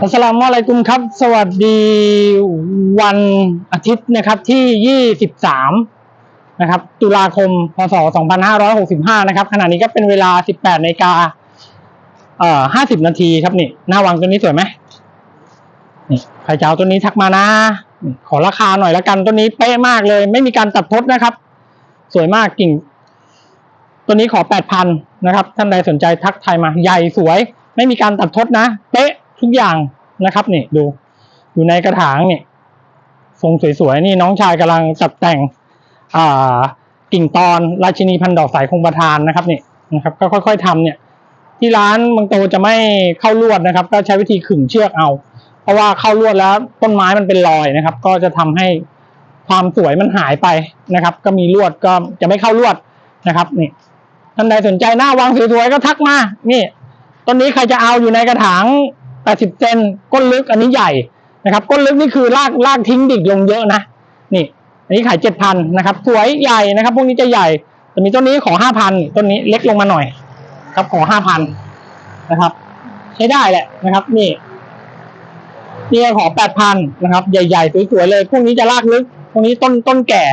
อัสสลามุอะลัยกุมครับ สวัสดีวันอาทิตย์นะครับที่ 23 นะครับ ตุลาคม พศ 2565 นะครับ ขณะนี้ก็เป็นเวลา 18นาฬิกาเอ่อ50 นาทีครับนี่ หน้าวางตัวนี้สวยไหมนี่ใครจะเอาตัวนี้ทักมานะ ขอราคาหน่อยละกันตัวนี้เป๊ะมากเลย ไม่มีการตัดทดนะครับ สวยมากกิ่ง ตัวนี้ขอ 8,000 นะครับ ท่านใดสนใจทักทายมาใหญ่สวย ไม่มีการตัดทดนะ เป๊ะทุกอย่างนะครับนี่ดู อยู่ในกระถางนี่ทรงสวยๆนี่น้องชายกำลังจัดแต่งอ่ากิ่งตอนราชินีพันดอกสายคงประทานนะครับนี่นะครับ ก็ค่อย ๆทำเนี่ย ที่ร้านบางโตจะไม่เข้าลวดนะครับ ก็ใช้วิธีขึงเชือกเอา เพราะว่าเข้าลวดแล้วต้นไม้มันเป็นรอยนะครับ ก็จะทำให้ความสวยมันหายไปนะครับ ก็มีลวดก็จะไม่เข้าลวดนะครับนี่ ท่านใดสนใจหน้าวางสวยๆก็ทักมา นี่ต้นนี้ใครจะเอาอยู่ในกระถาง 80 เซนก้นลึกอันนี้ใหญ่นะครับ ก้นลึกนี่คือลากลากทิ้งดิ่งลงเยอะนะ นี่ อันนี้ขาย 7,000นะครับ สวยใหญ่นะครับ พวกนี้จะใหญ่ แต่มีต้นนี้ขอ5,000ต้นนี้เล็กลงมาหน่อย ครับขอ5,000นะครับ ใช้ได้แหละนะครับ นี่นี่ขอ8,000นะครับ ใหญ่ๆสวยๆเลย พวกนี้จะลากลึก พวกนี้ต้นต้นแก่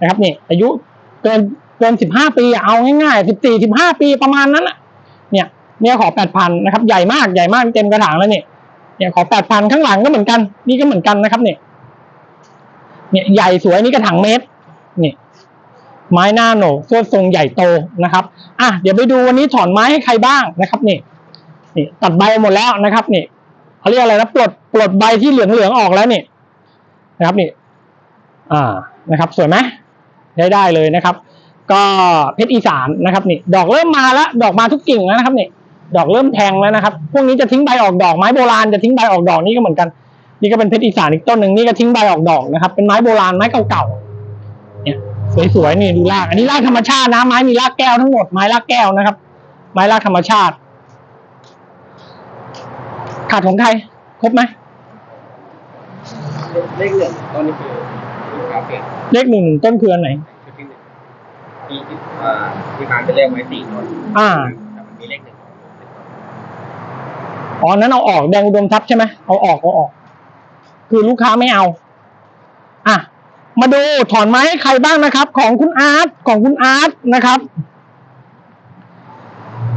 นะครับ นี่ อายุเกิน เกิน15ปีเอาง่ายๆ14 15ปีประมาณนั้นอะเนี่ยเนี่ยขอ8,000นนะครับใหญ่มากใหญ่มากเต็มกระถางแล้วเนี่ยเนี่ยขอ8,000ข้างหลังก็เหมือนกัน นี่ก็เหมือนกันนะครับ เนี่ย เนี่ยใหญ่สวยนี่กระถางเมตรนี่ไม้หน้าโหนกส่วนทรงใหญ่โตนะครับ อะเดี๋ยวไปดูวันนี้ถอนไม้ให้ใครบ้างนะครับนี่นี่ตัดใบหมดแล้วนะครับนี่เขาเรียกอะไรนะปลดปลดใบที่เหลืองเหลืองๆออกแล้วนี่นะครับนี่ อ่านะครับ สวยไหมได้ได้เลยนะครับ ก็เพชรอีสานนะครับนี่ดอกเริ่มมาแล้วดอกมาทุกกิ่งแล้วนะครับนี่ดอกเริ่มแทงแล้วนะครับ พวกนี้จะทิ้งใบออกดอกไม้โบราณจะทิ้งใบออกดอกนี่ก็เหมือนกัน นี่ก็เป็นเพชรอีสานอีกต้นหนึ่งนี่ก็ทิ้งใบออกดอกนะครับ เป็นไม้โบราณไม้เก่าๆเนี่ยสวยๆนี่ดูรากอันนี้รากธรรมชาตินะไม้มีรากแก้วทั้งหมดไม้รากแก้วนะครับ ไม้รากธรรมชาติ ขาดของใครครบไหมเลขหนึ่งตอนนี้คือลูกค้าเปลี่ยนเลขหนึ่งต้นคืออันไหนชุดที่หนึ่ง ที่ที่อ่าที่ร้านเป็นเลขไว้สี่คนอ่า แต่มันมีเลขหนึ่งอ๋อ นั้นเอาออกแดงอุดมทรัพย์ใช่ไหมเอาออกเอาออก คือลูกค้าไม่เอา อะ มาดูถอนไม้ให้ใครบ้างนะครับ ของคุณอาร์ตของคุณอาร์ตนะครับ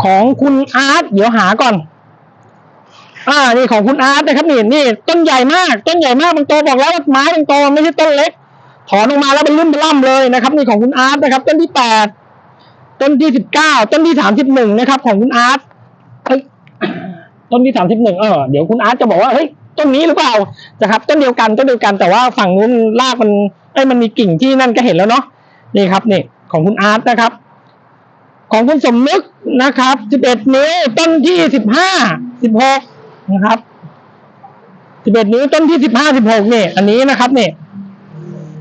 ของคุณอาร์ตเดี๋ยวหาก่อน อ่า นี่ของคุณอาร์ตนะครับนี่นี่ต้นใหญ่มาก ต้นใหญ่มากบางโตบอกแล้วว่าไม้บางโตไม่ใช่ต้นเล็ก ถอนออกมาแล้วเป็นรุ่นเป็นล่ำเลยนะครับนี่ของคุณอาร์ตนะครับ ต้นที่แปดต้นที่สิบเก้าต้นที่สามสิบหนึ่งนะครับ ของคุณอาร์ตเอ้ยต้นที่สามสิบหนึ่งเออเดี๋ยวคุณอาร์ตจะบอกว่าเฮ้ยต้นนี้หรือเปล่านะครับ ต้นเดียวกันต้นเดียวกันแต่ว่าฝั่งนู้นรากมันเอ้ยมันมีกิ่งที่นั่นก็เห็นแล้วเนาะนี่ครับนี่ของคุณอาร์ตนะครับ ของคุณสมนึกนะครับสิบเอ็ดนิ้วต้นที่สิบห้าสิบหกนะครับสิบเอ็ดนิ้วต้นที่สิบห้าสิบหกนี่อันนี้นะครับนี่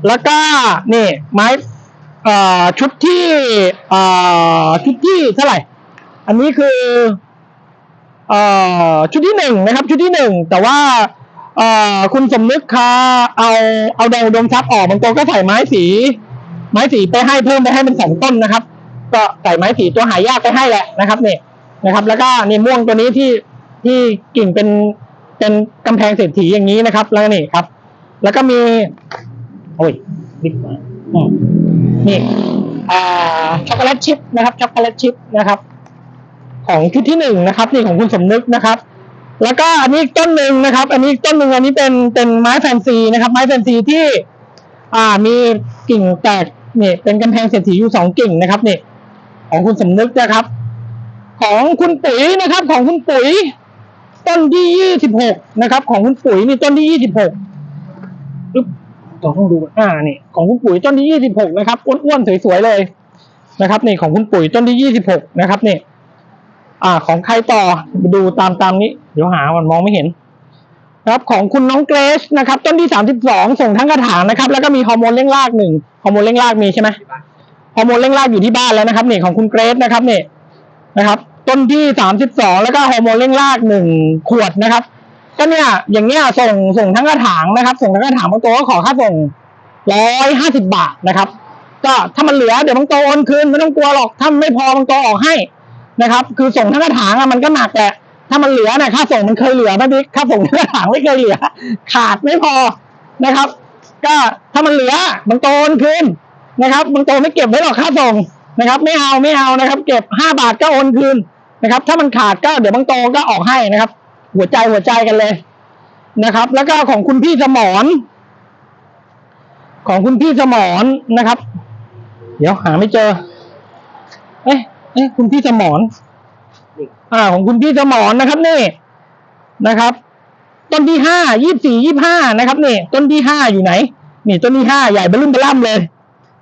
แล้วก็นี่ไม้ชุดที่ชุดที่เท่าไหร่ อันนี้คืออชุดที่หนึ่งนะครับ ชุดที่หนึ่งแต่ว่าคุณสมนึกค่ะเอาเอาแดงดมทรัพย์ออกบางตัวก็ใส่ไม้สี ไม้สีไปให้เพิ่มไปให้เป็นสองต้นนะครับ ก็ใส่ไม้สีตัวหายากไปให้แหละนะครับนี่นะครับ แล้วก็นี่ม่วงตัวนี้ที่ที่กิ่งเป็นเป็นกำแพงเศรษฐีอย่างนี้นะครับ แล้วนี่ครับ แล้วก็มี โอ้ยบิ๊กมานี่ช็อกโกแลตชิพนะครับช็อกโกแลตชิพนะครับ ของชุดที่หนึ่งนะครับ นี่ของคุณสมนึกนะครับ แล้วก็อันนี้ต้นหนึ่งนะครับ อันนี้ต้นหนึ่งอันนี้เป็นเป็นไม้แฟนซีนะครับ ไม้แฟนซีที่ อ่ามีกิ่งแตกนี่เป็นกำแพงเศรษฐีอยู่สองกิ่งนะครับนี่ของคุณสมนึกนะครับ ของคุณปุ๋ยนะครับ ของคุณปุ๋ย ต้นที่ยี่สิบหกนะครับ ของคุณปุ๋ยนี่ต้นที่ยี่สิบหก เราต้องดูอ่านี่ของคุณปุ๋ยต้นที่ยี่สิบหกนะครับอ้วนๆสวยๆเลยนะครับ นี่ของคุณปุ๋ยต้นที่ยี่สิบหกนะครับนี่ อ่า ของใครต่อดูตามตามนี้ เดี๋ยวหามันมองไม่เห็นครับของคุณน้องเกรซนะครับ ต้นที่สามสิบสองส่งทั้งกระถางนะครับ แล้วก็มีฮอร์โมนเร่งรากหนึ่งฮอร์โมนเร่งรากมีใช่ไหมฮอร์โมนเร่งรากอยู่ที่บ้านแล้วนะครับนี่ของคุณเกรซนะครับนี่นะครับ ต้นที่สามสิบสองแล้วก็ฮอร์โมนเร่งรากหนึ่งขวดนะครับ ก็เนี่ยอย่างเงี้ยส่งส่งทั้งกระถางนะครับ ส่งทั้งกระถางบางตัวก็ขอค่าส่งร้อยห้าสิบบาทนะครับ ก็ถ้ามันเหลือเดี๋ยวบางตัวโอนคืนไม่ต้องกลัวหรอกถ้าไม่พอบางตัวออกให้นะครับ คือส่งทั้งกระถางอะมันก็หนักแหละถ้ามันเหลือเนี่ยค่าส่งมันเคยเหลือนะบิ๊กค่าส่งทั้งกระถางไม่เคยเหลือ ขาดไม่พอนะครับ ก็ถ้ามันเหลือบางโตโอนคืนนะครับบางโตไม่เก็บไว้หรอกค่าส่งนะครับ ไม่เอาไม่เอานะครับ เก็บห้าบาทก็โอนคืนนะครับ ถ้ามันขาดก็เดี๋ยวบางโตก็ออกให้นะครับ หัวใจหัวใจกันเลยนะครับ แล้วก็ของคุณพี่สมรของคุณพี่สมรนะครับ เดี๋ยวหาไม่เจอ เอ๊ะเอ๊ะคุณพี่สมรอ่า ของคุณพี่สมรนะครับนี่นะครับ ต้นที่ห้ายี่สี่ยี่ห้านะครับนี่ ต้นที่ห้าอยู่ไหน นี่ ต้นที่ห้าใหญ่เบลุ่มเบล่ำเลย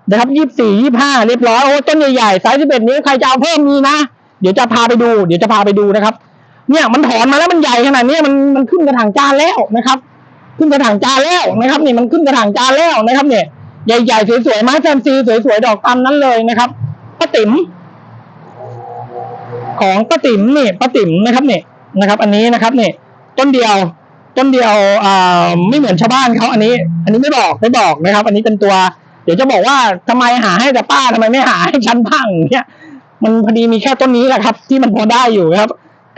นะครับยี่สี่ยี่ห้าเรียบร้อยโอ้ต้นใหญ่ๆสายสิบเอ็ดนิ้วใครจะเอาเพิ่มมีนะเดี๋ยวจะพาไปดู เดี๋ยวจะพาไปดูนะครับ เนี่ยมันถอนมาแล้วมันใหญ่ขนาดนี้มันมันขึ้นกระถางจานแล้วนะครับ ขึ้นกระถางจานแล้วนะครับนี่มันขึ้นกระถางจานแล้วนะครับ เนี่ยใหญ่ๆสวยๆไม้แฟนซีสวยๆดอกตันนั้นเลยนะครับป้าติ๋มของป้าติ๋มนี่ป้าติ๋มนะครับเนี่ยนะครับ อันนี้นะครับเนี่ยต้นเดียวต้นเดียวอ่าไม่เหมือนชาวบ้านเขาอันนี้ อันนี้ไม่บอกไม่บอกนะครับ อันนี้เป็นตัว เดี๋ยวจะบอกว่าทำไมหาให้แต่ป้าทำไมไม่หาให้ฉันบ้างเนี่ยมันพอดีมีแค่ต้นนี้แหละครับ ที่มันพอได้อยู่ครับ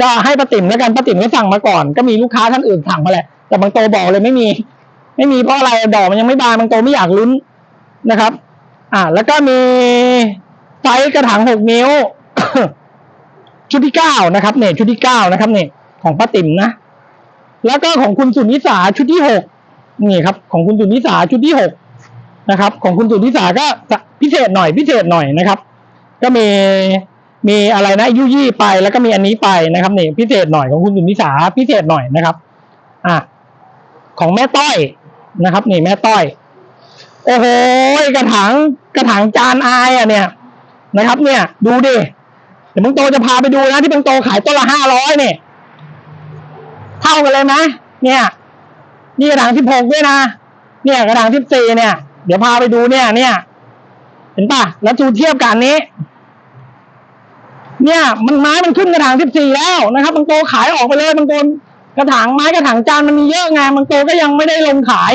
ก็ให้ป้าติ๋มแล้วกันป้าติ๋มก็สั่งมาก่อน ก็มีลูกค้าท่านอื่นสั่งมาแหละ แต่บางโตบอกเลยไม่มี ไม่มีเพราะอะไรดอกมันยังไม่บานบางโตไม่อยากลุ้นนะครับ อ่า แล้วก็มีไซส์กระถางหกนิ้ว ชุดที่เก้านะครับเนี่ยชุดที่เก้านะครับเนี่ยของป้าติ๋มนะ แล้วก็ของคุณสุนิสาชุดที่หกนี่ครับ ของคุณสุนิสาชุดที่หกนะครับ ของคุณสุนิสาก็พิเศษหน่อยพิเศษหน่อยนะครับ ก็มี มีอะไรนะยุยี่ไปแล้วก็มีอันนี้ไปนะครับนี่พิเศษหน่อยของคุณสุนิสาพิเศษหน่อยนะครับ อะของแม่ต้อยนะครับนี่แม่ต้อย โอ้โหกระถางกระถางจานอายอะเนี่ยนะครับ เนี่ย ดูดิเดี๋ยวบางโตจะพาไปดูนะที่บางโตขายต้นละห้าร้อยเนี่ยเท่ากันเลยไหมเนี่ย นี่กระถางสิบหกด้วยนะเนี่ยกระถางสิบสี่เนี่ย เดี๋ยวพาไปดูเนี่ยเนี่ย เห็นปะแล้วดูเทียบกันนี้ เนี่ย มันไม้มันขึ้นกระถางสิบสี่แล้วนะครับ บางโตขายออกไปเลยบางโตกระถางไม้กระถางจานมันมีเยอะไงบางโตก็ยังไม่ได้ลงขาย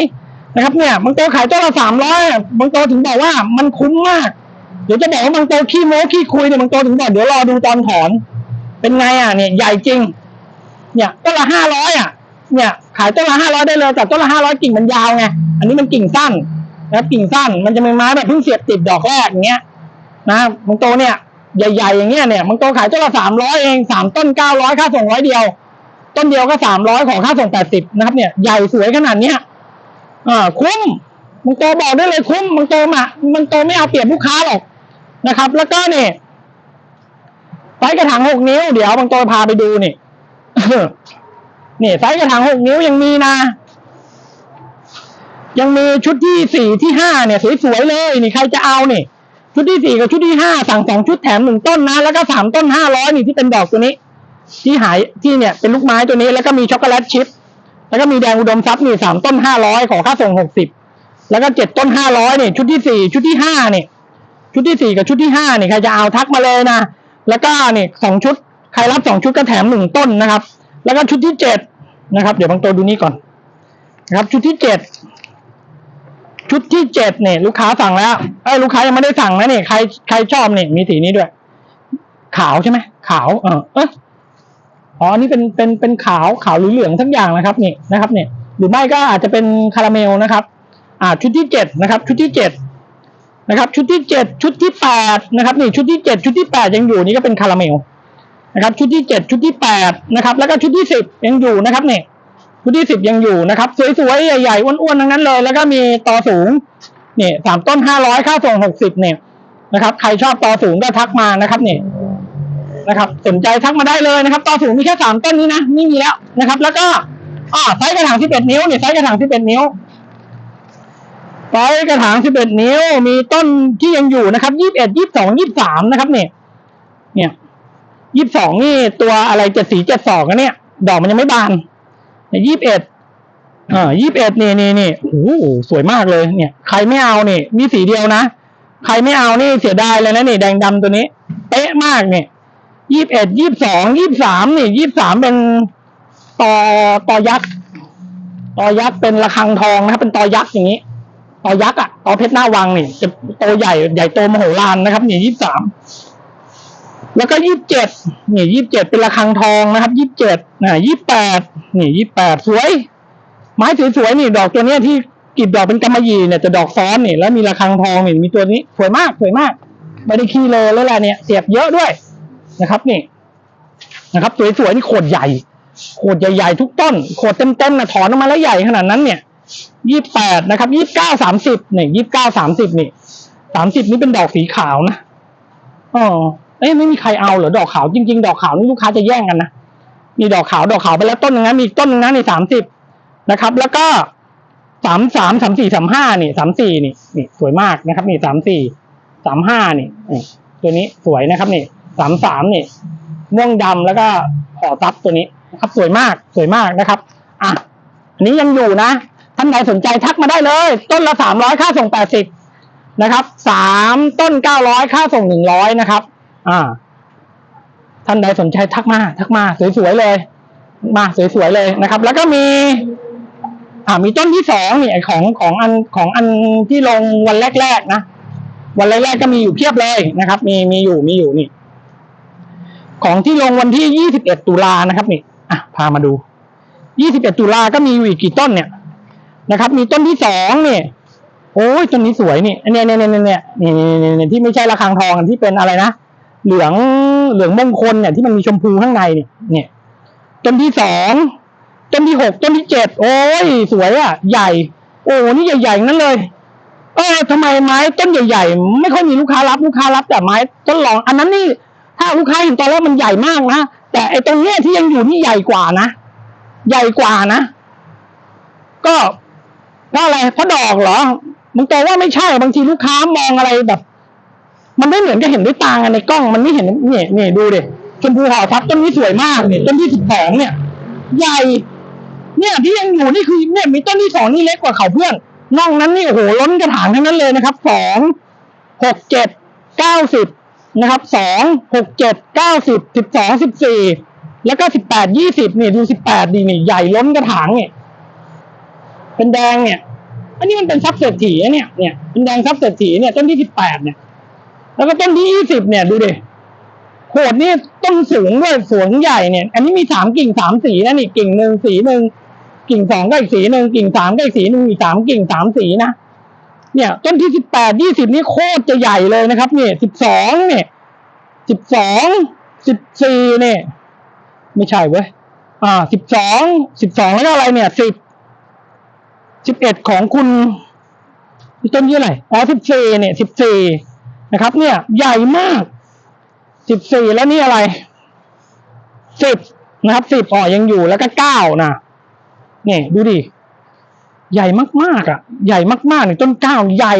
นะครับ เนี่ยบางโตขายต้นละสามร้อยบางโตถึงบอกว่ามันคุ้มมาก เดี๋ยวจะบอกว่าบางโตขี้โม้ขี้คุยเนี่ยบางโตถึงบอกเดี๋ยวรอดูตอนถอน เป็นไงอะเนี่ยใหญ่จริง เนี่ยต้นละห้าร้อยอะ เนี่ยขายต้นละห้าร้อยได้เลยแต่ต้นละห้าร้อยกิ่งมันยาวไงอันนี้มันกิ่งสั้นนะครับกิ่งสั้นมันจะเป็นไม้แบบเพิ่งเสียบติดดอกแรกอย่างเงี้ยนะบางโตเนี่ย ใหญ่ๆอย่างเงี้ยเนี่ยบางโตขายต้นละสามร้อยเองสามต้นเก้าร้อยค่าส่งร้อยเดียว ต้นเดียวก็สามร้อยขอค่าส่งแปดสิบนะครับเนี่ยใหญ่สวยขนาดเนี้ยอ่าคุ้มบางโตบอกได้เลยคุ้มบางโตมาบางโตไม่เอาเปรียบลูกค้าหรอกนะครับ แล้วก็เนี่ยไซส์กระถางหกนิ้วเดี๋ยวบางโตพาไปดูนี่นี่ไซส์กระถางหกนิ้วยังมีนะ ยังมีชุดที่สี่ที่ห้าเนี่ย สวยๆเลยนี่ใครจะเอานี่ ชุดที่สี่กับชุดที่ห้าสั่งสองชุดแถมหนึ่งต้นนะ แล้วก็สามต้นห้าร้อยนี่ที่เป็นดอกตัวนี้ ที่หายที่เนี่ยเป็นลูกไม้ตัวนี้ แล้วก็มีช็อกโกแลตชิพแล้วก็มีแดงอุดมทรัพย์นี่สามต้นห้าร้อยขอค่าส่งหกสิบแล้วก็เจ็ดต้นห้าร้อยนี่ชุดที่สี่ชุดที่ห้านี่ ชุดที่สี่กับชุดที่ห้านี่ใครจะเอาทักมาเลยนะแล้วก็นี่สองชุดใครรับสองชุดก็แถมหนึ่งต้นนะครับ แล้วก็ชุดที่เจ็ดนะครับ เดี๋ยวบางตัวดูนี่ก่อนนะครับ ชุดที่เจ็ด ชุดที่เจ็ดเนี่ย ลูกค้าสั่งแล้วเอ้ลูกค้ายังไม่ได้สั่งนะเนี่ยใครใครชอบเนี่ยมีสีนี้ด้วย ขาวใช่ไหมขาวเออเอยอ๋ออันนี่เป็นเป็นเป็นขาวขาวหรือเหลืองทั้งอย่างนะครับนี่นะครับ เนี่ย หรือไม่ก็อาจจะเป็นคาราเมลนะครับ อ่า ชุดที่เจ็ดนะครับ ชุดที่เจ็ดนะครับ ชุดที่เจ็ดชุดที่แปดนะครับ นี่ชุดที่เจ็ดชุดที่แปดยังอยู่นี่ก็เป็นคาราเมลนะครับ ชุดที่เจ็ดชุดที่แปดนะครับ แล้วก็ชุดที่สิบยังอยู่นะครับเนี่ย ชุดที่สิบยังอยู่นะครับ สวยๆ ใหญ่ๆ อ้วนๆ ทั้งนั้นเลย แล้วก็มีตอสูงเนี่ยสามต้นห้าร้อยค่าส่งหกสิบเนี่ยนะครับ ใครชอบตอสูงก็ทักมานะครับเนี่ยนะครับ สนใจทักมาได้เลยนะครับตอสูงมีแค่สามต้นนี้นะไม่มีแล้วนะครับ แล้วก็อ่าไซส์กระถางสิบเอ็ดนิ้วเนี่ยไซส์กระถางสิบเอ็ดนิ้วไซส์กระถางสิบเอ็ดนิ้ว มีต้นที่ยังอยู่นะครับยี่สิบเอ็ดยี่สิบสองยี่สิบสามนะครับเนี่ยเนี่ยยี่สิบสองนี่ตัวอะไรเจ็ดสีเจ็ดสองกันเนี่ย ดอกมันยังไม่บาน ยี่สิบเอ็ดอ่ายี่สิบเอ็ดนี่นี่นี่โอ้โหสวยมากเลยเนี่ย ใครไม่เอานี่ มีสีเดียวนะ ใครไม่เอานี่เสียดายเลยนะนี่แดงดำตัวนี้ เป๊ะมากเนี่ยยี่สิบเอ็ดยี่สิบสองยี่สิบสามนี่ยี่สิบสามเป็นต่อต่อยักษ์ต่อยักษ์เป็นระฆังทองนะครับ เป็นต่อยักษ์อย่างนี้ต่อยักษ์อะต่อเพชรหน้าวังนี่จะโตใหญ่ใหญ่โตมโหฬารนะครับนี่ยี่สิบสาม แล้วก็ยี่สิบเจ็ดนี่ยี่สิบเจ็ดเป็นระฆังทองนะครับยี่สิบเจ็ดนะยี่สิบแปดนี่ยี่สิบแปดสวย ไม้สวยๆนี่ดอกตัวเนี้ยที่กลีบดอกเป็นกำมะหยี่เนี่ยจะดอกซ้อนนี่แล้วมีระฆังทองนี่มีตัวนี้สวยมากสวยมากไม่ได้ขี้เลยแล้วแหละเนี่ยเสียบเยอะด้วยนะครับ นี่นะครับสวยๆนี่โขดใหญ่โขดใหญ่ๆทุกต้นโขดเต็มๆนะถอนออกมาแล้วใหญ่ขนาดนั้นเนี่ยยี่แปดนะครับยี่เก้าสามสิบเนี่ยยี่เก้าสามสิบนี่สามสิบนี่เป็นดอกสีขาวนะอ๋อ เอ้ยไม่มีใครเอาเหรอดอกขาวจริง ๆ ดอกขาวนี่ลูกค้าจะแย่งกันนะมีดอกขาวดอกขาวไปแล้วต้นหนึงนะมีต้นหนึงนะในสามสิบนะครับ แล้วก็สามสามสามสี่สามห้านี่สามสี่นี่นี่สวยมากนะครับ นี่สามสี่สามห้านี่นี่ตัวนี้สวยนะครับ นี่สามสามนี่ม่วงดำแล้วก็ขอซับตัวนี้นะครับ สวยมากสวยมากนะครับอะอันนี้ยังอยู่นะท่านใดสนใจทักมาได้เลย ต้นละสามร้อยค่าส่งแปดสิบนะครับสามต้นเก้าร้อยค่าส่งหนึ่งร้อยนะครับ อ่า ท่านใดสนใจทักมา ทักมา สวยๆเลย มาสวยๆเลยนะครับ แล้วก็มี อ่า มีต้นที่สองนี่ของของอันของอันที่ลงวันแรกๆนะวันแรกๆก็มีอยู่เพียบเลยนะครับ มีมีอยู่มีอยู่นี่ ของที่ลงวันที่ยี่สิบเอ็ดตุลานะครับนี่อะพามาดูยี่สิบเอ็ดตุลาก็มีอยู่อีกกี่ต้นเนี่ยนะครับ มีต้นที่สองเนี่ยโอ้ยต้นนี้สวยนี่อันเนี้ยเนี่ยเนี่ยเนี่ยเนี่ยนี่นี่ที่ไม่ใช่ระฆังทองที่เป็นอะไรนะ เหลืองเหลืองมงคลเนี่ยที่มันมีชมพูข้างในเนี่ยเนี่ยต้นที่สองต้นที่หกต้นที่เจ็ดโอ้ยสวยอะ ใหญ่ โอ้นี่ใหญ่ๆนั่นเลย เออทำไมไม้ต้นใหญ่ๆไม่ค่อยมีลูกค้ารับลูกค้ารับแต่ไม้ต้นรอง อันนั้นนี่ ถ้าลูกค้าเห็นตอนแรกมันใหญ่มากนะแต่ไอ้ตรงเนี้ยที่ยังอยู่นี่ใหญ่กว่านะใหญ่กว่านะก็เพราะอะไรเพราะดอกเหรอมันตัวว่าไม่ใช่บางทีลูกค้ามองอะไรแบบ มันไม่เหมือนกับเห็นด้วยตาไงในกล้องมันไม่เห็นเนี่ยเนี่ยดูดิชมพูห่อทับต้นนี้สวยมากเนี่ยต้นที่สิบสองเนี่ย ใหญ่ เนี่ยที่ยังอยู่นี่คือเนี่ยมีต้นที่สองนี่เล็กกว่าเขาเพื่อนนอกนั้นนี่โอ้โหล้นกระถางทั้งนั้นเลยนะครับสองหกเจ็ดเก้าสิบนะครับสองหกเจ็ดเก้าสิบสิบสองสิบสี่แล้วก็สิบแปดยี่สิบเนี่ยดูสิบแปดดีนี่ใหญ่ล้นกระถางเนี่ยเป็นแดงเนี่ย อันนี้มันเป็นซับเศรษฐีอะเนี่ยเนี่ยเป็นแดงซับเศรษฐีเนี่ยต้นที่สิบแปดเนี่ย แล้วก็ต้นที่ยี่สิบเนี่ยดูดิโขดนี่ต้นสูงด้วยสูงใหญ่เนี่ย อันนี้มีสามกิ่งสามสีนะนี่กิ่งหนึ่งสีหนึ่งกิ่งสองก็อีกสีหนึ่งกิ่งสามก็อีกสีหนึ่งอีกสามกิ่งสามสีนะเนี่ยต้นที่สิบแปดยี่สิบนี่โคตรจะใหญ่เลยนะครับเนี่ยสิบสองเนี่ยสิบสองสิบสี่เนี่ยไม่ใช่เว้ยอ่าสิบสองสิบสองแล้วอะไรเนี่ยสิบสิบเอ็ดของคุณต้นที่อะไรอ๋อสิบสี่เนี่ยสิบสี่ นะครับ เนี่ย ใหญ่มากสิบสี่แล้วนี่อะไรสิบนะครับสิบอ๋อยังอยู่แล้วก็เก้านะเนี่ยดูดิใหญ่มากๆอะ ใหญ่มากๆเนี่ยต้นเก้าใหญ่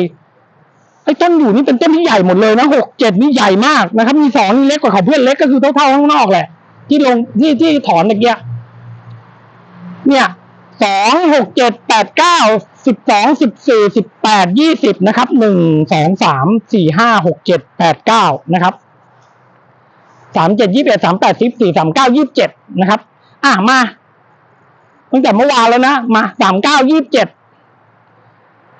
ไอ้ต้นอยู่นี่เป็นต้นที่ใหญ่หมดเลยนะหกเจ็ดนี่ใหญ่มากนะครับ มีสองนี่เล็กกว่าเขาเพื่อนเล็กก็คือเท่าๆข้างนอกแหละ ที่ลงที่ที่ถอนเมื่อกี้เนี่ยสองหกเจ็ดแปดเก้า สิบสองสิบสี่สิบแปดยี่สิบนะครับหนึ่งสองสามสี่ห้าหกเจ็ดแปดเก้านะครับสามเจ็ดยี่สิบเอ็ดสามแปดสิบสี่สามเก้ายี่สิบเจ็ดนะครับ อะมาตั้งแต่เมื่อวานแล้วนะ มาสามเก้ายี่สิบเจ็ด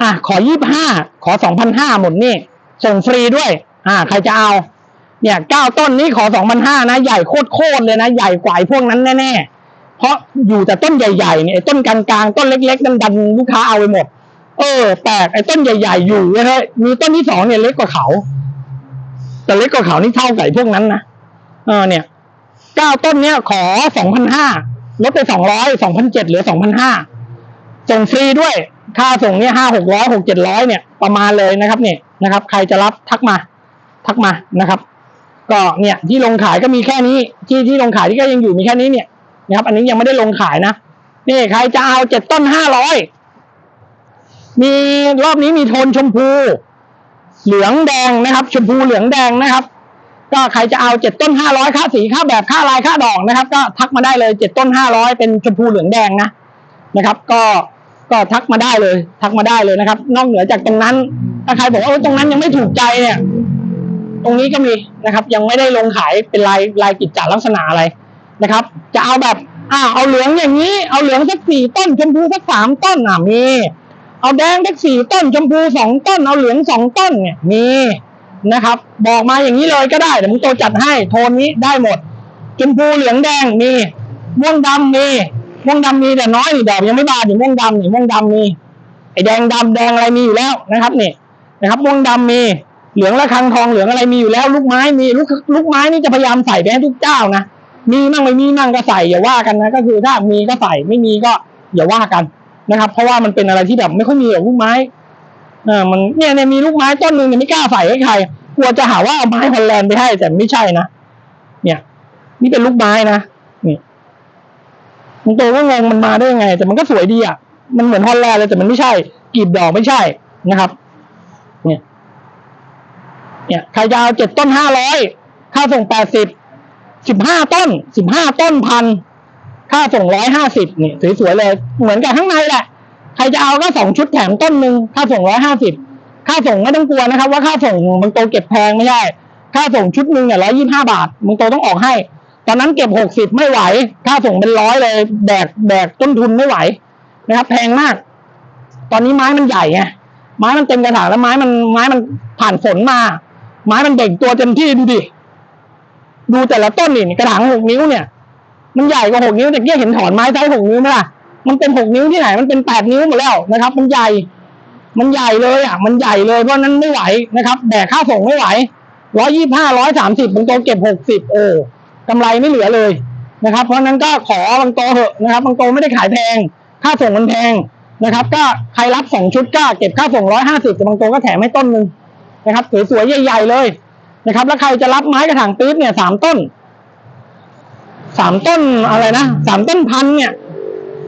อะขอยี่บห้าขอสองพันห้าหมดนี่ส่งฟรีด้วย อ่า ใครจะเอา เนี่ยเก้าต้นนี้ขอสองพันห้านะ ใหญ่โคตรๆเลยนะ ใหญ่กว่าพวกนั้นแน่ๆ เพราะอยู่แต่ต้นใหญ่ๆเนี่ยไอ้ต้นกลางๆต้นเล็กๆนั่นดันลูกค้าเอาไปหมด เออแปลกไอ้ต้นใหญ่ ๆ อยู่เว้ยเฮ้ยมีต้นที่สองเนี่ยเล็กกว่าเขา แต่เล็กกว่าเขานี่เท่าไอ้พวกนั้นนะเออเนี่ยเก้าต้นเนี้ยขอสองพันห้าลดไปสองร้อยสองพันเจ็ดเหลือสองพันห้าส่งฟรีด้วย ค่าส่งเนี่ยห้าหกร้อยหกเจ็ดร้อยเนี่ยประมาณเลยนะครับเนี่ยนะครับ ใครจะรับทักมา ทักมานะครับ ก็เนี่ยที่ลงขายก็มีแค่นี้ ที่ที่ลงขายที่ก็ยังอยู่มีแค่นี้เนี่ย นะครับ อันนี้ยังไม่ได้ลงขายนะนี่ใครจะเอาเจ็ดต้นห้าร้อยมีรอบนี้มีโทนชมพู เหลืองแดงนะครับ ชมพูเหลืองแดงนะครับ ก็ใครจะเอาเจ็ดต้นห้าร้อยค่าสีค่าแบบค่าลายค่าดอกนะครับ ก็ทักมาได้เลยเจ็ดต้นห้าร้อยเป็นชมพูเหลืองแดงนะนะครับ ก็ก็ทักมาได้เลย ทักมาได้เลยนะครับ นอกเหนือจากตรงนั้น ถ้าใครบอกว่าเออตรงนั้นยังไม่ถูกใจเนี่ย ตรงนี้ก็มีนะครับ ยังไม่ได้ลงขายเป็นลายลายกิจจาลักษณะอะไร นะครับ จะเอาแบบอ่าเอาเหลืองอย่างนี้ เอาเหลืองสักสี่ต้นชมพูสักสามต้นอะมี เอาแดงสักสี่ต้นชมพูสองต้น เอาเหลืองสองต้นเนี่ยมีนะครับ บอกมาอย่างนี้เลยก็ได้เดี๋ยวมึงโตจัดให้โทนนี้ได้หมดชมพูเหลืองแดงมีม่วงดำมีม่วงดำมีแต่น้อยนี่ดอกยังไม่บานนี่ม่วงดำนี่ม่วงดำมีไอ้แดงดำแดงอะไรมีอยู่แล้วนะครับนี่นะครับม่วงดำมีเหลืองระฆังทองเหลืองอะไรมีอยู่แล้ว ลูกไม้มีลูกลูกไม้นี่จะพยายามใส่ไปให้ทุกเจ้านะ มีมั่งไม่มีมั่งก็ใส่อย่าว่ากันนะก็คือถ้ามีก็ใส่ไม่มีก็อย่าว่ากันนะครับ เพราะว่ามันเป็นอะไรที่แบบไม่ค่อยมีหรอกลูกไม้เออมันเนี่ยเนี่ยมีลูกไม้ต้นหนึ่งเนี่ยไม่กล้าใส่ให้ใครกลัวจะหาว่าเอาไม้ฮอลแลนด์ไปให้แต่ไม่ใช่นะเนี่ย นี่เป็นลูกไม้นะนี่มันโตก็งงมันมาได้ยังไง แต่มันก็สวยดีอะมันเหมือนฮอลแลนด์เลยแต่มันไม่ใช่กีบดอกไม่ใช่นะครับ เนี่ย เนี่ยใครจะเอาเจ็ดต้นห้าร้อยค่าส่งแปดสิบ สิบห้าต้นสิบห้าต้นพันค่าส่งร้อยห้าสิบนี่สวยๆเลย เหมือนกับข้างในแหละ ใครจะเอาก็สองชุดแถมต้นหนึ่งค่าส่งร้อยห้าสิบค่าส่งไม่ต้องกลัวนะครับ ว่าค่าส่งบางโตเก็บแพงไม่ใช่ค่าส่งชุดหนึ่งเนี่ยร้อยยี่ห้าบาทบางโตต้องออกให้ ตอนนั้นเก็บหกสิบไม่ไหว ค่าส่งเป็นร้อยเลย แบกแบกต้นทุนไม่ไหวนะครับ แพงมาก ตอนนี้ไม้มันใหญ่ไงไม้มันเต็มกระถางแล้วไม้มันไม้มันผ่านฝนมา ไม้มันเบ่งตัวเต็มที่ดูดิ ดูแต่ละต้นนี่กระถางหกนิ้วเนี่ย มันใหญ่กว่าหกนิ้วแต่เกี้เห็นถอนไม้ไซส์หกนิ้วไหมล่ะมันเป็นหกนิ้วที่ไหน มันเป็นแปดนิ้วหมดแล้วนะครับ มันใหญ่ มันใหญ่เลยอะ มันใหญ่เลยเพราะนั้นไม่ไหวนะครับแบกค่าส่งไม่ไหวร้อยยี่ห้าร้อยสามสิบบางโตเก็บหกสิบโอ้กำไรไม่เหลือเลยนะครับ เพราะนั้นก็ขอบางโตเหอะนะครับบางโตไม่ได้ขายแพง ค่าส่งมันแพงนะครับ ก็ใครรับสองชุดก็เก็บค่าส่งร้อยห้าสิบแต่บางโตก็แถมให้ต้นหนึ่งนะครับสวยๆใหญ่ๆเลย นะครับ แล้วใครจะรับไม้กระถางปี๊บเนี่ยสามต้นสามต้นอะไรนะสามต้นพันเนี่ย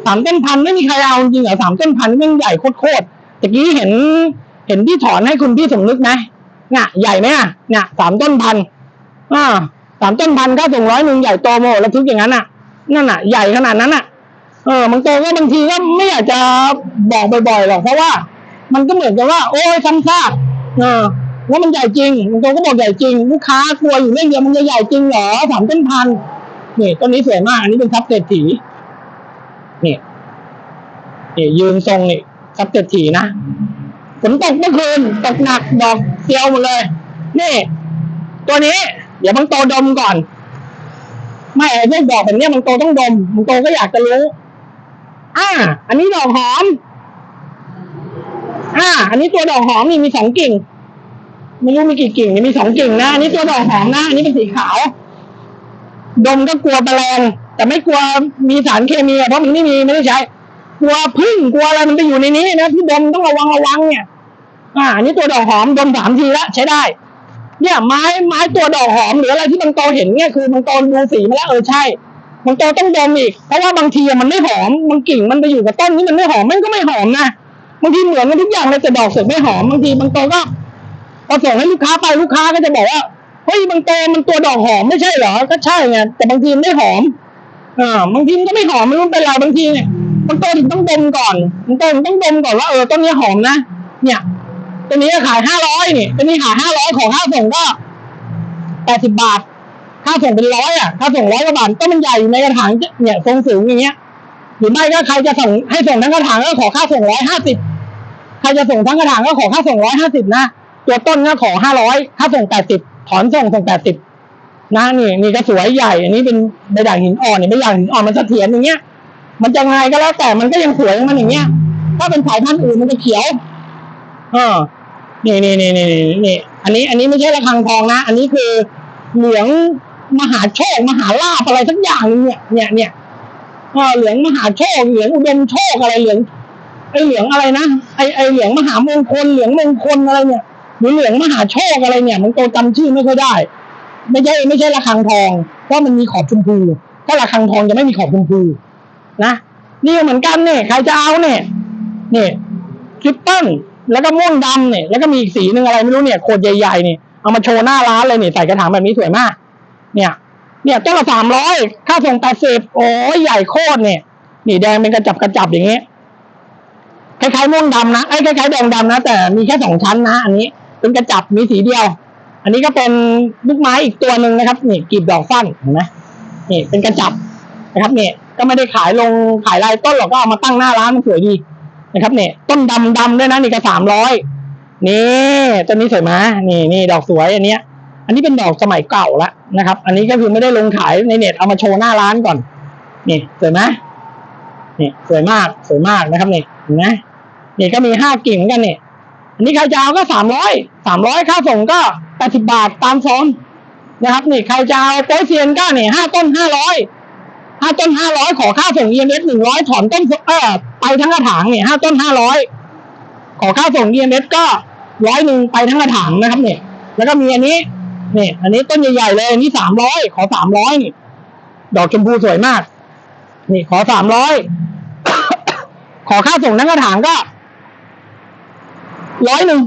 สามต้นพันไม่มีใครเอาจริงเหรอสามต้นพันนี่มันใหญ่โคตรๆตะกี้เห็นเห็นที่ถอนให้คุณพี่สมนึกไหมเนี่ยใหญ่ไหมอะเนี่ยสามต้นพันอ่าสามต้นพันก็ส่งร้อยหนึ่งใหญ่โตโมแล้วทุกอย่างนั้นอะนั่นอะใหญ่ขนาดนั้นอะเออบางโตก็บางทีก็ไม่อยากจะบอกบ่อยๆหรอกเพราะว่า มันก็เหมือนกับว่า โอ้ยซ้ำซากเออ ว่ามันใหญ่จริงบางโตก็บอกใหญ่จริง ลูกค้ากลัวอยู่เรื่องเดียวมันจะใหญ่จริงเหรอสามต้นพันนี่ต้นนี้สวยมาก อันนี้เป็นทับเศรษฐีนี่นี่ยืนทรงนี่ซับเศรษฐีนะฝนตกเมื่อคืนตกหนักดอกเซียวหมดเลย นี่ ตัวนี้ เดี๋ยวบางโตดมก่อน ไม่ไอ้พวกดอกแบบเนี้ยบางโตต้องดมบางโตก็อยากจะรู้อ่า อันนี้ดอกหอม อ่า อันนี้ตัวดอกหอมนี่มีสองกิ่ง ไม่รู้มีกี่กิ่งนี่มีสองกิ่งนะอันนี้ตัวดอกหอมนะอันนี้เป็นสีขาว ดมก็กลัวแมลงแต่ไม่กลัวมีสารเคมีอะเพราะมันไม่มีไม่ได้ใช้กลัวพึ่งกลัวอะไรมันไปอยู่ในนี้นะที่ดมต้องระวังระวังเนี่ย อ่านนี้ตัวดอกหอมดมสามทีละใช้ได้ เนี่ย ไม้ไม้ตัวดอกหอมหรืออะไรที่บางโตเห็นเนี่ยคือบางโตดูสีมาแล้วเออใช่บางโตต้องดมอีกเพราะว่าบางทีมันไม่หอมบางกิ่งมันไปอยู่กับต้นนี้มันไม่หอมมันก็ไม่หอมนะบางทีเหมือนกันทุกอย่างเลยแต่ดอกเสร็จไม่หอมบางทีบางโตก็ พอส่งให้ลูกค้าไปลูกค้าก็จะบอกว่าเฮ้ยบางโตมันตัวดอกหอมไม่ใช่เหรอ ก็ใช่ไงแต่บางทีมันไม่หอมอ่าบางทีมันก็ไม่หอมไม่รู้เป็นไรบางทีเนี่ยบางต้นถึงต้องดมก่อนบางต้นต้องดมก่อนว่าเออต้นนี้หอมนะเนี่ยตัวนี้ขายห้าร้อยนี่ตัวนี้ขายห้าร้อยของค่าส่งก็แปดสิบบาท ค่าส่งเป็นร้อยอะ ค่าส่งร้อยกว่าบาทก็มันใหญ่อยู่ในกระถางเนี่ยทรงสูงอย่างเงี้ยหรือไม่ก็ใครจะส่งให้ส่งทั้งกระถางก็ขอค่าส่งร้อยห้าสิบใครจะส่งทั้งกระถางก็ขอค่าส่งร้อยห้าสิบนะ ตัวต้นก็ขอห้าร้อยค่าส่งแปดสิบถอนส่งส่งแปดสิบนะนี่นี่ก็สวยใหญ่ อันนี้เป็นใบด่างหินอ่อนเนี่ยใบด่างหินอ่อนมันเสถียรอย่างเงี้ย มันจะไงก็แล้วแต่มันก็ยังสวยมันอย่างเงี้ย ถ้าเป็นสายพันธุ์อื่นมันจะเขียวเออนี่นี่นี่นี่นี่นี่อันนี้อันนี้ไม่ใช่ระฆังทองนะ อันนี้คือเหลืองมหาโชคมหาลาภอะไรสักอย่างนึงเนี่ยเนี่ยเนี่ยเออเหลืองมหาโชคเหลืองอุดมโชคอะไรเหลืองไอเหลืองอะไรนะไอไอเหลืองมหามงคลเหลืองมงคลอะไรเนี่ย หรือเหลืองมหาโชคอะไรเนี่ย มันโตจำชื่อไม่ค่อยได้ ไม่ใช่ไม่ใช่ระฆังทองเพราะมันมีขอบชมพูถ้าระฆังทองจะไม่มีขอบชมพูนะนี่เหมือนกันเนี่ยใครจะเอาเนี่ยนี่คริปเปิลแล้วก็ม่วงดำเนี่ยแล้วก็มีอีกสีหนึ่งอะไรไม่รู้เนี่ยโคตรใหญ่ๆเนี่ยเอามาโชว์หน้าร้านเลยเนี่ยใส่กระถางแบบนี้สวยมาก เนี่ย เนี่ยต้นละสามร้อยค่าส่งแปดสิบโอ้ยใหญ่โคตรเนี่ยนี่แดงเป็นกระจับกระจับอย่างเงี้ยคล้ายๆม่วงดำนะไอ้คล้ายๆแดงดำนะแต่มีแค่สองชั้นนะอันนี้ เป็นกระจับมีสีเดียว อันนี้ก็เป็นลูกไม้อีกตัวหนึ่งนะครับนี่กลีบดอกสั้นเห็นไหมนี่เป็นกระจับนะครับเนี่ยก็ไม่ได้ขายลงขายลายต้นหรอกก็เอามาตั้งหน้าร้านมันสวยดีนะครับเนี่ยต้นดำดำด้วยนะนี่ก็สามร้อยนี่ต้นนี้สวยไหมนี่นี่ดอกสวยอันเนี้ย อันนี้เป็นดอกสมัยเก่าละนะครับ อันนี้ก็คือไม่ได้ลงขายในเน็ตเอามาโชว์หน้าร้านก่อน นี่สวยไหมนี่สวยมากสวยมากนะครับนี่เห็นไหมนี่ก็มีห้ากิ่งเหมือนกันนี่ อันนี้ใครจะเอาก็สามร้อยสามร้อยค่าส่งก็แปดสิบบาทตามฟอร์มนะครับ นี่ใครจะเอาโป๊ยเซียนก็เนี่ยห้าต้นห้าร้อยห้าต้นห้าร้อยขอค่าส่ง EMS หนึ่งร้อยถอนต้นเออไปทั้งกระถางเนี่ยห้าต้นห้าร้อยขอค่าส่ง EMS ก็ร้อยหนึ่งไปทั้งกระถางนะครับเนี่ยแล้วก็มีอันนี้เนี่ยอันนี้ต้นใหญ่ๆเลยอันนี้สามร้อยขอสามร้อยนี่ ดอกชมพูสวยมาก นี่ขอสามร้อยขอค่าส่งทั้งกระถางก็ ร้อยหนึ่ง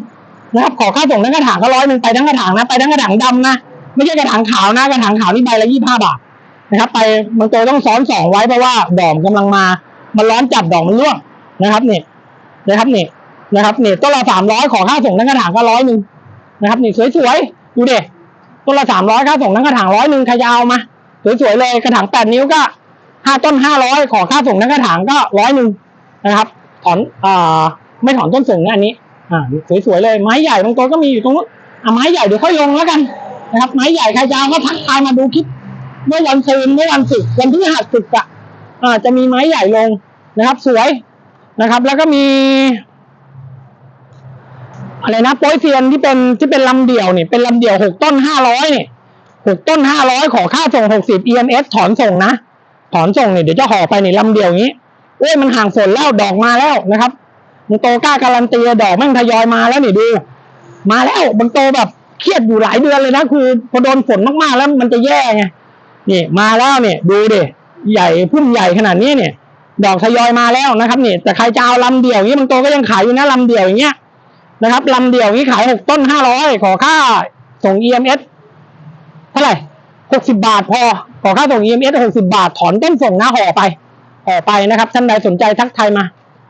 นะครับขอค่าส่งทั้งกระถางก็ร้อยหนึ่งไปทั้งกระถางนะไปทั้งกระถางดำนะไม่ใช่กระถางขาวนะกระถางขาวนี่ใบละยี่ห้าบาทนะครับ ไปบางตัวต้องซ้อนสองไว้เพราะว่าดอกกำลังมามันร้อนจัดดอกมันร่วงนะครับนี่นะครับนี่นะครับนี่ต้นละสามร้อยขอค่าส่งทั้งกระถางก็ร้อยหนึ่งนะครับนี่สวยๆดูเด็กต้นละสามร้อยค่าส่งทั้งกระถางร้อยหนึ่งใครจะเอามาสวยๆเลยกระถางแปดนิ้วก็ห้าต้นห้าร้อยขอค่าส่งทั้งกระถางก็ร้อยหนึ่งนะครับ ถอนอ่าไม่ถอนต้นส่งนะอันนี้ อ่าสวยๆเลยไม้ใหญ่บางตัวก็มีอยู่ตรงนู้นอะไม้ใหญ่เดี๋ยวค่อยลงแล้วกันนะครับ ไม้ใหญ่ใครจะเอาก็ทักทายมาดูคลิปเมื่อวันซืนเมื่อวันศุกร์วันพฤหัสศุกร์อะอ่าจะมีไม้ใหญ่ลงนะครับ สวยนะครับ แล้วก็มีอะไรนะโป้ยเซียนที่เป็นที่เป็นลำเดี่ยวเนี่ยเป็นลำเดี่ยวหกต้นห้าร้อยนี่หกต้นห้าร้อยขอค่าส่งหกสิบ EMS ถอนส่งนะ ถอนส่งเนี่ยเดี๋ยวจะห่อไปนี่ลำเดี่ยวนี้โอ้ยมันห่างฝนแล้วดอกมาแล้วนะครับ มันโตกล้าการันตีดอกแม่งทยอยมาแล้วนี่ดู มาแล้วมันโตแบบเครียดอยู่หลายเดือนเลยนะคือพอโดนฝนมากๆแล้วมันจะแย่ไงนี่มาแล้วเนี่ยดูดิใหญ่พุ่มใหญ่ขนาดนี้เนี่ย ดอกทยอยมาแล้วนะครับนี่แต่ใครจะเอาลำเดี่ยวอย่างนี้มันโตก็ยังขายอยู่นะลำเดี่ยวอย่างเงี้ยนะครับลำเดี่ยวนี้ขายหกต้นห้าร้อยขอค่าส่ง EMS เท่าไหร่หกสิบาทพอ ขอค่าส่ง EMS หกสิบาทถอนต้นส่งหน้าห่อไปห่อไปนะครับท่านใดสนใจทักทายมา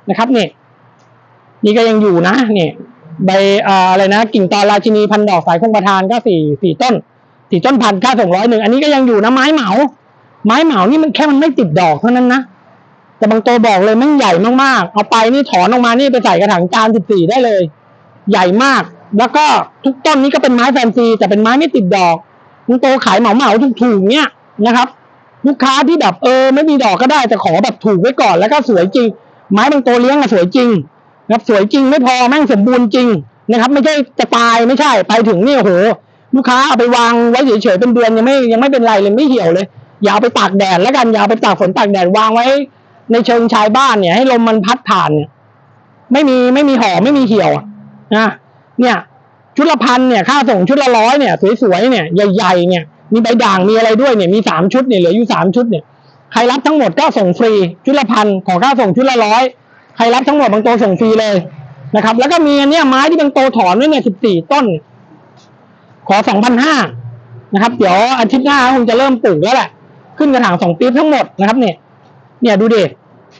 นะครับนี่ นี่ก็ยังอยู่นะเนี่ยใบอ่าอะไรนะ กิ่งตอนราชินีพันดอกสายคงประทานก็สี่สี่ต้นสี่ต้นพันค่าส่งร้อยหนึ่งอันนี้ก็ยังอยู่นะไม้เหมา ไม้เหมานี่มันแค่มันไม่ติดดอกเท่านั้นนะแต่บางตัวบอกเลยมันใหญ่มากๆ เอาไปนี่ถอนออกมานี่ไปใส่กระถางจานสิบสี่ได้เลย ใหญ่มาก แล้วก็ทุกต้นนี้ก็เป็นไม้แฟนซีแต่เป็นไม้ไม่ติดดอกลุงโตขายเหมาเหมาถูกๆเนี่ยนะครับ ลูกค้าที่แบบเออ ไม่มีดอกก็ได้แต่ขอแบบถูกไว้ก่อนแล้วก็สวยจริง ไม้บางตัวเลี้ยงอะสวยจริง นะครับสวยจริงไม่พอแม่งสมบูรณ์จริงนะครับ ไม่ใช่จะตายไม่ใช่ ไปถึงนี่โอ้โหลูกค้าเอาไปวางไว้เฉยๆเป็นเดือนยังไม่ยังไม่เป็นไรเลยไม่เหี่ยวเลย อย่าเอาไปตากแดดแล้วกันอย่าเอาไปตากฝนตากแดดวางไว้ ในเชิงชายบ้านเนี่ย ให้ลมมันพัดผ่านเนี่ยไม่มีไม่มีห่อไม่มีเหี่ยวนะเนี่ยชุดละพันเนี่ยค่าส่งชุดละร้อยเนี่ยสวยๆเนี่ยใหญ่ๆเนี่ยมีใบด่างมีอะไรด้วยเนี่ยมีสามชุดเนี่ยเหลืออยู่สามชุดเนี่ยใครรับทั้งหมดก็ส่งฟรี ชุดละพันขอค่าส่งชุดละร้อย ใครรับทั้งหมดบางโตส่งฟรีเลยนะครับ แล้วก็มีอันเนี้ยไม้ที่บางโตถอนไว้เนี่ยสิบสี่ต้น ขอสองพันห้านะครับ เดี๋ยวอาทิตย์หน้าคงจะเริ่มปลูกแล้วแหละ ขึ้นกระถางสองปีทั้งหมดนะครับ เนี่ย เนี่ยดูดิ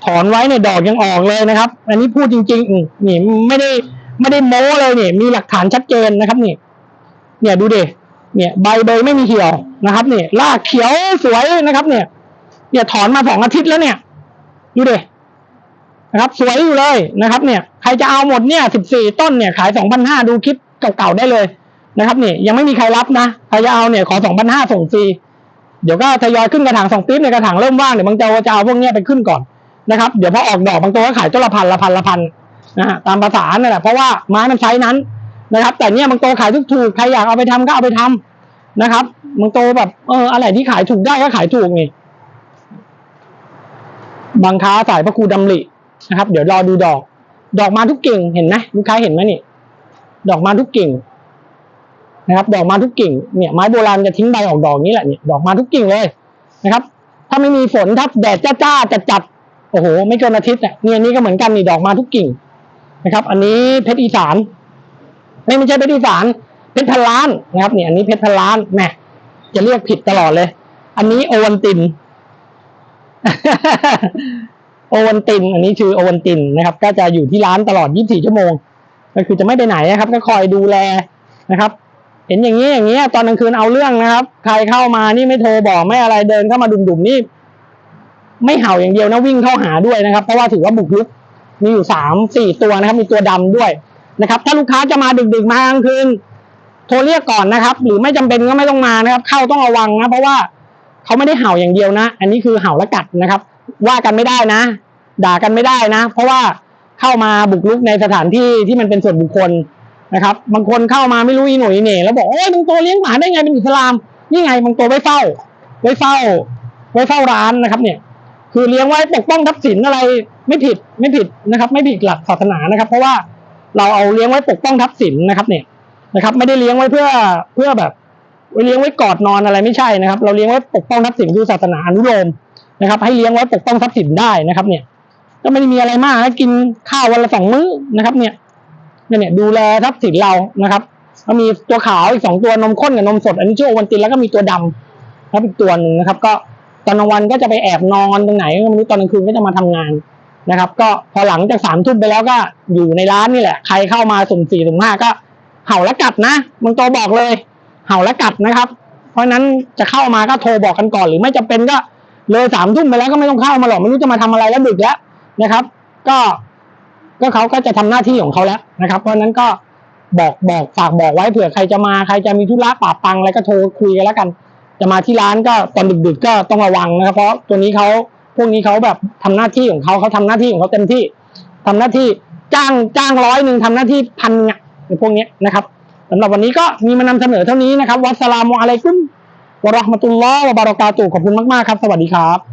ถอนไว้เนี่ยดอกยังออกเลยนะครับ อันนี้พูดจริงๆนี่ไม่ได้ไม่ได้โม้เลยเนี่ย มีหลักฐานชัดเจนนะครับนี่เนี่ยดูดิเนี่ย ใบเบยไม่มีเหี่ยวนะครับเนี่ยรากเขียวสวยนะครับ เนี่ย เนี่ยถอนมาสองอาทิตย์แล้วเนี่ย ดูดิ นะครับ สวยอยู่เลยนะครับ เนี่ยใครจะเอาหมดเนี่ยสิบสี่ต้นเนี่ยขายสองพันห้าดูคลิปเก่าๆได้เลยนะครับเนี่ยยังไม่มีใครรับนะใครจะเอาเนี่ยขอสองพันห้าส่งฟรีเดี๋ยวก็ทยอยขึ้นกระถางสองปี๊บในกระถางเริ่มว่างเดี๋ยวบางเจ้าจะเอาพวกเนี้ยไปขึ้นก่อนนะครับ เดี๋ยวพอออกดอกบางตัวก็ขายต้นละพันละพันละพันนะฮะตามภาษานั่นแหละเพราะว่าไม้มันใช้นั้นนะครับ แต่เนี่ยบางตัวขายทุกถูกใครอยากเอาไปทำก็เอาไปทำนะครับบางตัวแบบเอออะไรที่ขายถูกได้ก็ขายถูกนี่บางค้าสายพระครูดำริ นะครับ เดี๋ยวรอดูดอก ดอกมาทุกกิ่งเห็นไหมลูกค้าเห็นไหมนี่ ดอกมาทุกกิ่งนะครับ ดอกมาทุกกิ่งเนี่ยไม้โบราณจะทิ้งใบออกดอกนี้แหละเนี่ยดอกมาทุกกิ่งเลยนะครับ ถ้าไม่มีฝนถ้าแดดจ้าๆจัดจัดโอ้โห ไม่เกินอาทิตย์เนี่ยเนี่ยนี้ก็เหมือนกันนี่ดอกมาทุกกิ่งนะครับ อันนี้เพชรอีสานไม่ไม่ใช่เพชรอีสานเพชรพล้านนะครับเนี่ยอันนี้เพชรพล้านแหมจะเรียกผิดตลอดเลย อันนี้โอวันติน โอวันติน อันนี้ชื่อโอวันตินนะครับ ก็จะอยู่ที่ร้านตลอด 24 ชั่วโมง ก็คือจะไม่ไปไหนนะครับ ก็คอยดูแลนะครับ เห็นอย่างนี้อย่างนี้ตอนกลางคืนเอาเรื่องนะครับ ใครเข้ามานี่ไม่โทรบอกไม่อะไรเดินเข้ามาดุ่มๆนี่ ไม่เห่าอย่างเดียวนะวิ่งเข้าหาด้วยนะครับ เพราะว่าถือว่าบุกรุก มีอยู่สามสี่ตัวนะครับ มีตัวดำด้วยนะครับ ถ้าลูกค้าจะมาดึกๆมากลางคืนโทรเรียกก่อนนะครับ หรือไม่จำเป็นก็ไม่ต้องมานะครับ เข้าต้องระวังนะ เพราะว่าเขาไม่ได้เห่าอย่างเดียวนะ อันนี้คือเห่าและกัดนะครับ ว่ากันไม่ได้นะ ด่ากันไม่ได้นะ เพราะว่าเข้ามาบุกรุกในสถานที่ที่มันเป็นส่วนบุคคลนะครับบางคนเข้ามาไม่รู้อีหน่วยเหน่แล้วบอกโอ้ยบางโตเลี้ยงหมาได้ไงเป็นอิสลามนี่ไงบางโตไว้เฝ้า ไว้เฝ้า ไว้เฝ้าร้านนะครับ เนี่ย คือเลี้ยงไว้ปกป้องทรัพย์สินอะไรไม่ผิดไม่ผิดนะครับ ไม่ผิดหลักศาสนานะครับ เพราะว่าเราเอาเลี้ยงไว้ปกป้องทรัพย์สินนะครับ เนี่ยนะครับ ไม่ได้เลี้ยงไว้เพื่อเพื่อแบบไว้เลี้ยงไว้กอดนอนอะไรไม่ใช่นะครับ เราเลี้ยงไว้ปกป้องทรัพย์สินคือศาสนาอนุโลมนะครับ ให้เลี้ยงไว้ปกป้องทรัพย์สินได้นะครับ เนี่ย ก็ไม่ได้มีอะไรมากนะกินข้าววันละสองมื้อนะครับ เนี่ยเนี่ยดูแลทรัพย์สินเรานะครับก็มีตัวขาวอีกสองตัวนมข้นกับนมสดอันนี้ชื่อโอวันตินแล้วก็มีตัวดำครับอีกตัวหนึ่งนะครับ ก็ตอนกลางวันก็จะไปแอบนอนตรงไหนก็ไม่รู้ตอนกลางคืนก็จะมาทำงานนะครับ ก็พอหลังจากสามทุ่มไปแล้วก็อยู่ในร้านนี่แหละ ใครเข้ามาสุ่มสี่สุ่มห้าก็เห่าและกัดนะบางตัวบอกเลย เห่าและกัดนะครับ เพราะนั้นจะเข้ามาก็โทรบอกกันก่อนหรือไม่จำเป็นก็เลยสามทุ่มไปแล้วก็ไม่ต้องเข้ามาหรอกไม่รู้จะมาทำอะไรแล้วดึกแล้ว นะครับ ก็ก็เขาก็จะทำหน้าที่ของเขาแล้วนะครับ เพราะนั้นก็บอกบอกฝากบอกไว้เผื่อใครจะมาใครจะมีธุระปะปังอะไรก็โทรคุยกันแล้วกัน จะมาที่ร้านก็ตอนดึกๆก็ต้องระวังนะครับ เพราะตัวนี้เขาพวกนี้เขาแบบทำหน้าที่ของเขาเขาทำหน้าที่ของเขาเต็มที่ทำหน้าที่จ้างจ้างร้อยหนึ่งทำหน้าที่พันเนี่ยพวกนี้นะครับสำหรับวันนี้ก็มีมานำเสนอเท่านี้นะครับวัสสลามุอะลัยกุมวะราะห์มะตุลลอฮ์วะบารอกาตุขอบคุณมากๆครับ สวัสดีครับ